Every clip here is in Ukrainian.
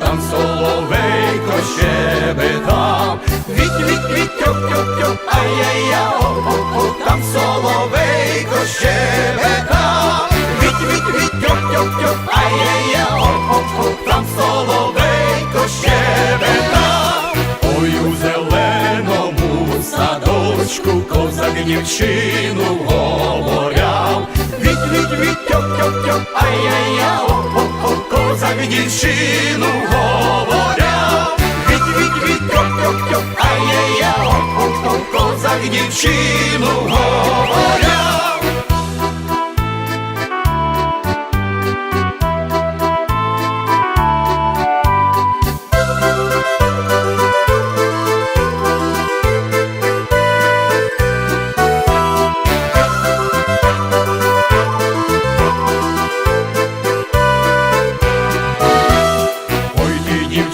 там соловейко щебетав. Віть, віть, віть, тьоп, тьоп, тьоп, ай-яй-я, о-о-о, там соловейко щебетав. Віть, віть, віть, тьоп, тьоп, ай-яй-я, о-о-о, там соловейко щебета, Ой, у зеленому садочку козак дівчину говоряв. Віть, віть, віть, тьок, тьок, тьок, ай-яй-я, о-о-о, козак дівчину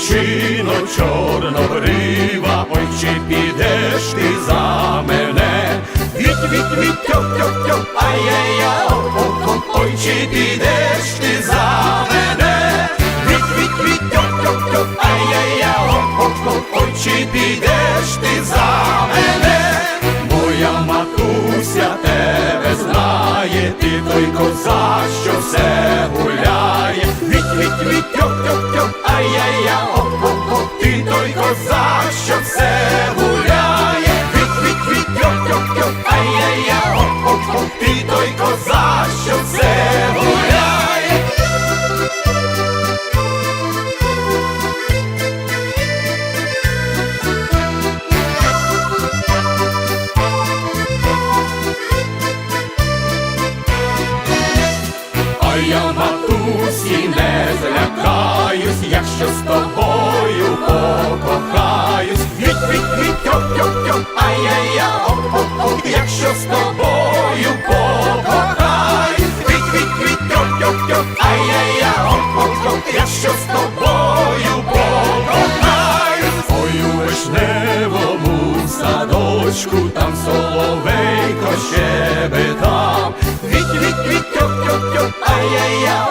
дівчино, чорнобрива, ой чи підеш ти за мене? Віть, віть, віть, тьоп, тьоп, тьоп, ай-яй-я, ой чи підеш ти за мене? Віть, віть, віть, тьоп, тьоп, тьоп, ай-яй-я, ой чи підеш ти за мене? Моя матуся тебе знає, ти той козак, що все гуляє. Віть, віть, віть, тьоп, тьоп, тьоп, ай-яй-я, козак, що все гуляє. квіт, квіт, квіт, йок, йок, йок, ай-яй-я, оп-оп-оп, тьом-тьом-тьом, ай-яй-я, оп-оп-оп, якщо з тобою покохаю, квіть квіть квіть тьом-тьом-тьом, ай-яй-я, оп-оп-оп, якщо з тобою покохаю, Ой, у вишневому садочку, там соловейко щебетав, віть віть квіть тьом-тьом-тьом, ай-яй-я,